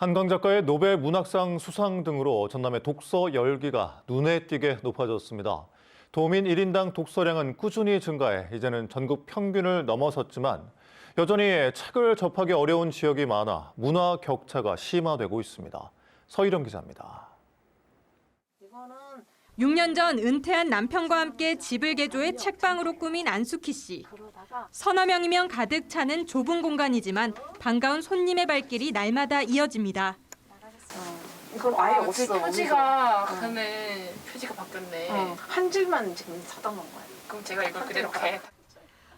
한강 작가의 노벨 문학상 수상 등으로 전남의 독서 열기가 눈에 띄게 높아졌습니다. 도민 1인당 독서량은 꾸준히 증가해 이제는 전국 평균을 넘어섰지만 여전히 책을 접하기 어려운 지역이 많아 문화 격차가 심화되고 있습니다. 서희령 기자입니다. 6년 전 은퇴한 남편과 함께 집을 개조해 책방으로 꾸민 안수키 씨. 서너 명이면 가득 차는 좁은 공간이지만 반가운 손님의 발길이 날마다 이어집니다. 이건 아예 아, 없어. 표지가 우리가. 그네 표지가 바뀌었네. 어, 한 줄만 지금 사다 놓은 거야. 그럼 제가 이걸 그대로 개.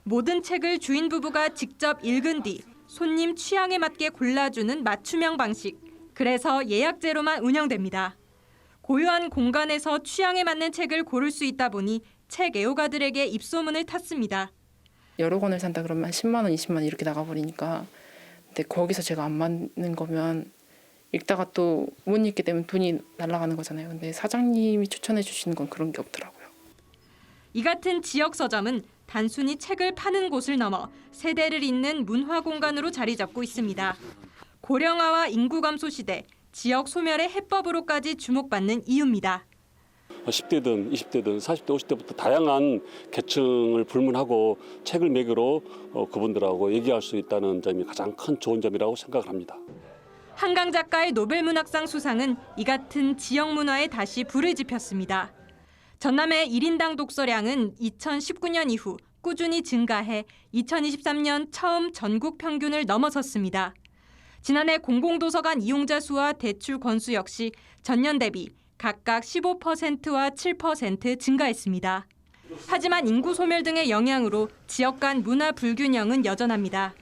모든 책을 주인 부부가 직접 읽은 뒤 손님 취향에 맞게 골라주는 맞춤형 방식. 그래서 예약제로만 운영됩니다. 고요한 공간에서 취향에 맞는 책을 고를 수 있다 보니 책 애호가들에게 입소문을 탔습니다. 여러 권을 산다 그러면 10만 원, 20만 원 이렇게 나가버리니까 근데 거기서 제가 안 맞는 거면 읽다가 또 못 읽게 되면 돈이 날아가는 거잖아요. 근데 사장님이 추천해 주시는 건 그런 게 없더라고요. 이 같은 지역 서점은 단순히 책을 파는 곳을 넘어 세대를 잇는 문화 공간으로 자리 잡고 있습니다. 고령화와 인구 감소 시대 지역 소멸의 해법으로까지 주목받는 이유입니다. 10대든 20대든 40대, 50대부터 다양한 계층을 불문하고 책을 매개로 어, 그분들하고 얘기할 수 있다는 점이 가장 큰 좋은 점이라고 생각을 합니다. 한강 작가의 노벨 문학상 수상은 이 같은 지역 문화에 다시 불을 지폈습니다. 전남의 1인당 독서량은 2019년 이후 꾸준히 증가해 2023년 처음 전국 평균을 넘어섰습니다. 지난해 공공도서관 이용자 수와 대출 건수 역시 전년 대비 각각 15%와 7% 증가했습니다. 하지만 인구 소멸 등의 영향으로 지역 간 문화 불균형은 여전합니다.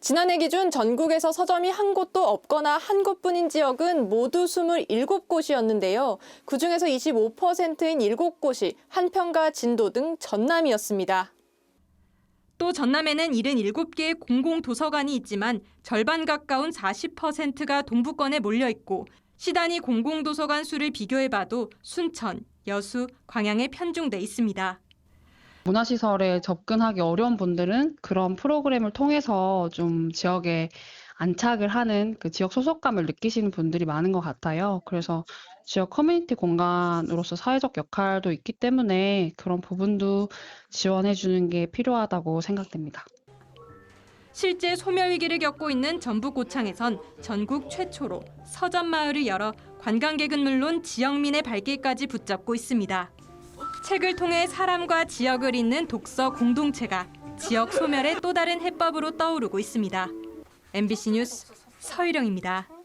지난해 기준 전국에서 서점이 한 곳도 없거나 한 곳뿐인 지역은 모두 27곳이었는데요. 그중에서 25%인 7곳이 한평과 진도 등 전남이었습니다. 또 전남에는 77개의 공공도서관이 있지만 절반 가까운 40%가 동부권에 몰려 있고 시단위 공공도서관 수를 비교해봐도 순천, 여수, 광양에 편중돼 있습니다. 문화시설에 접근하기 어려운 분들은 그런 프로그램을 통해서 좀 지역에 안착을 하는 그 지역 소속감을 느끼시는 분들이 많은 것 같아요. 그래서 지역 커뮤니티 공간으로서 사회적 역할도 있기 때문에 그런 부분도 지원해 주는 게 필요하다고 생각됩니다. 실제 소멸 위기를 겪고 있는 전북 고창에선 전국 최초로 서점 마을을 열어 관광객은 물론 지역민의 발길까지 붙잡고 있습니다. 책을 통해 사람과 지역을 잇는 독서 공동체가 지역 소멸의 또 다른 해법으로 떠오르고 있습니다. MBC 뉴스 서희령입니다.